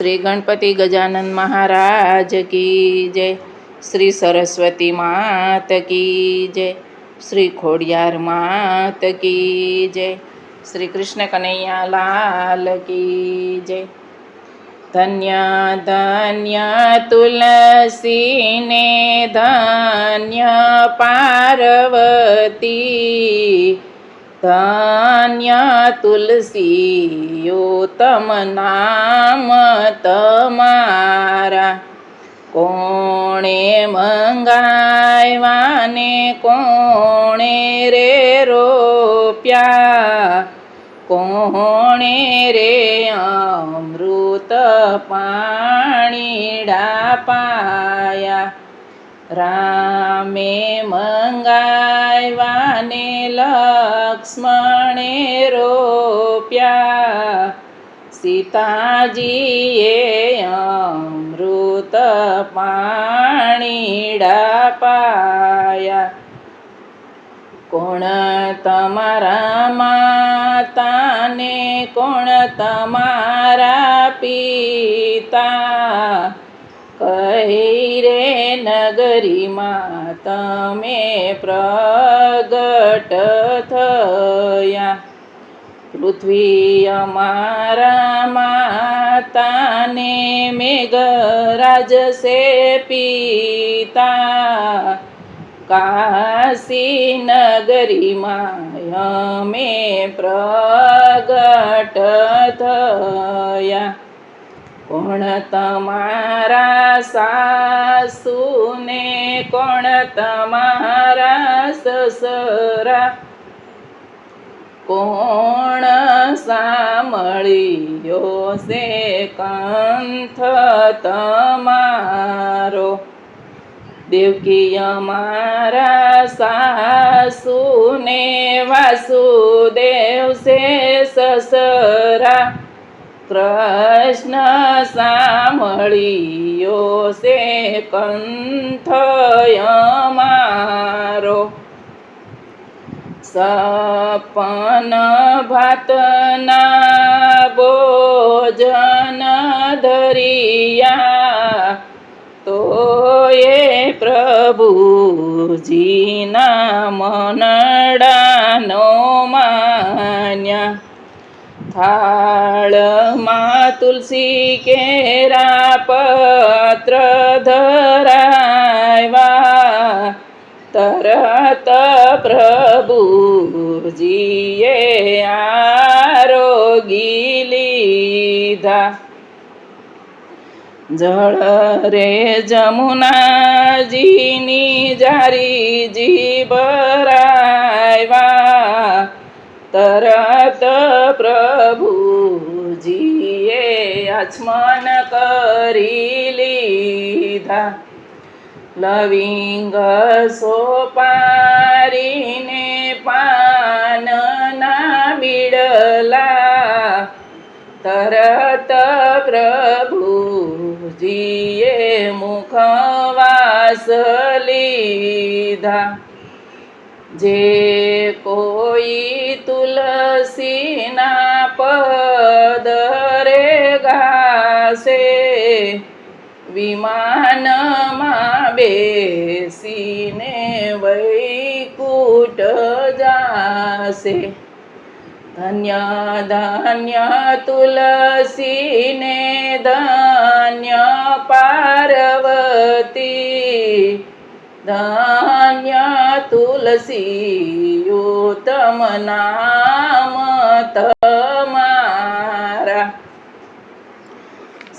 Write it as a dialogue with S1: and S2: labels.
S1: શ્રી ગણપતિ ગજાનંદ મહારાજ કી જય. શ્રી સરસ્વતી માત કી જય. શ્રી ખોડિયાર માત કી જય. શ્રી કૃષ્ણ કનૈયા લાલ કી જય. ધન્ય ધન્ય તુલસીને ધન્ય પાર્વતી. ધન્ય તુલસીયોતમ નામ તમારા. કોણે મંગાયવાને કોણે રે રોપ્યા કોણે રે અમૃત પાણીડા પાયા રામે મંગાયવાને લક્ષ્મણે રોપ્યા. સીતાજીએ અમૃત પાણીડા પાયા કોણ તમારા માતાને, કોણ તમારા પિતા? કહી નગરીમાં તમે પ્રગટ થયા પૃથ્વી અમારા માતાને મેઘરાજ સે પિતા કાશી નગરીમાં અમે પ્રગટ થયા કોણ તમારા સાસુને? કોણ તમારા સસરા? કોણ સાંભળ્યો છે કંથ તમારો? દેવકી અમારા સાસુને વાસુદેવ છે સસરા. કૃષ્ણ સાંભળ્યો છે કંથય મારો સપન ભાતના ભોજન ધરિયા તો એ પ્રભુજીના મનડાનો થાળમાં તુલસી કેરા પત્ર ધરાવ્યા તરત પ્રભુજીએ આરોગી લીધા. જળ રે જમુનાજીની જારીજી ભરાવ્યા તરત આચમન કરી લીધા લવિંગ સોપારીને પાનના બીડલા તરત પ્રભુજીએ મુખવાસ લીધા જે કોઈ તુલસીના વિમાનમાં બેસીને વૈકુટ જાશે. ધન્ય ધન્ય તુલસીને ધન્ય પાર્વતી. ધન્ય તુલસી ઉત્તમ નામ તમારા